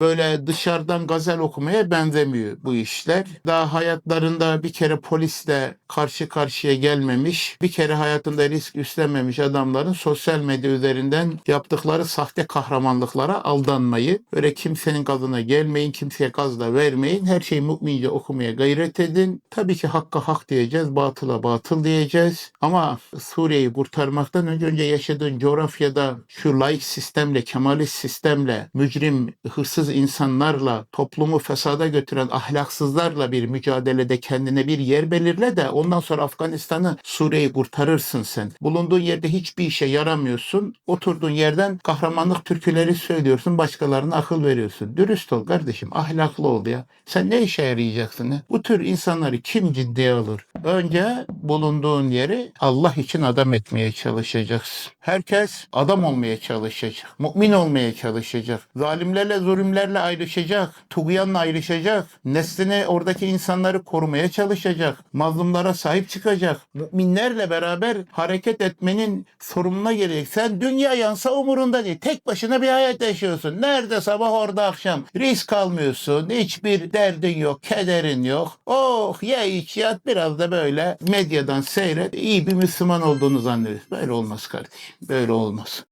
Böyle dışarıdan gazel okumaya benzemiyor bu işler. Daha hayatlarında bir kere polisle karşı karşıya gelmemiş, bir kere hayatında risk üstlenmemiş adamların sosyal medya üzerinden yaptıkları sahte kahramanlıklara aldanmayı, böyle kimsenin gazına gelmeyin, kimseye gaz da vermeyin, her şeyi mümince okumaya gayret edin. Tabii ki hakka hak diyeceğiz, batıla batıl diyeceğiz. Ama Suriye'yi kurtarmaktan önce, önce yaşadığın coğrafyada şu laik sistemle, kemalist sistemle, mücrim, hırsız insanlarla, toplumu fesada götüren ahlaksızlarla bir mücadelede kendine bir yer belirle de ondan sonra Afganistan'ı, Suriye'yi kurtarırsın sen. Bulunduğun yerde hiçbir işe yaramıyorsun. Oturduğun yerden kahramanlık türküleri söylüyorsun, başkalarına akıl veriyorsun. Dürüst ol kardeşim, ahlaklı ol ya. Sen ne işe yarayacaksın? ya? Bu tür insanları kim ciddiye alır? Önce bulunduğun yeri Allah için adam etmeye çalışacaksın. Herkes adam olmaya çalışacak. Mümin olmaya çalışacak. Zalimlerle, zulümlerle ayrışacak. Tuğyanla ayrışacak. Neslini oradaki insanları korumaya çalışacak. Mazlumlara sahip çıkacak. Müminlerle beraber hareket etmenin sorumluluğuna gelecek. Sen dünya yansa umurunda değil. Tek başına bir hayat yaşıyorsun. Nerede sabah orada akşam. Risk almıyorsun. Hiçbir derdin yok. Kederin yok. Oh ye iç yat biraz da böyle medyadan seyret. iyi bir Müslüman olduğunu zannediyorsun. Böyle olmaz kardeşim. Böyle olmaz.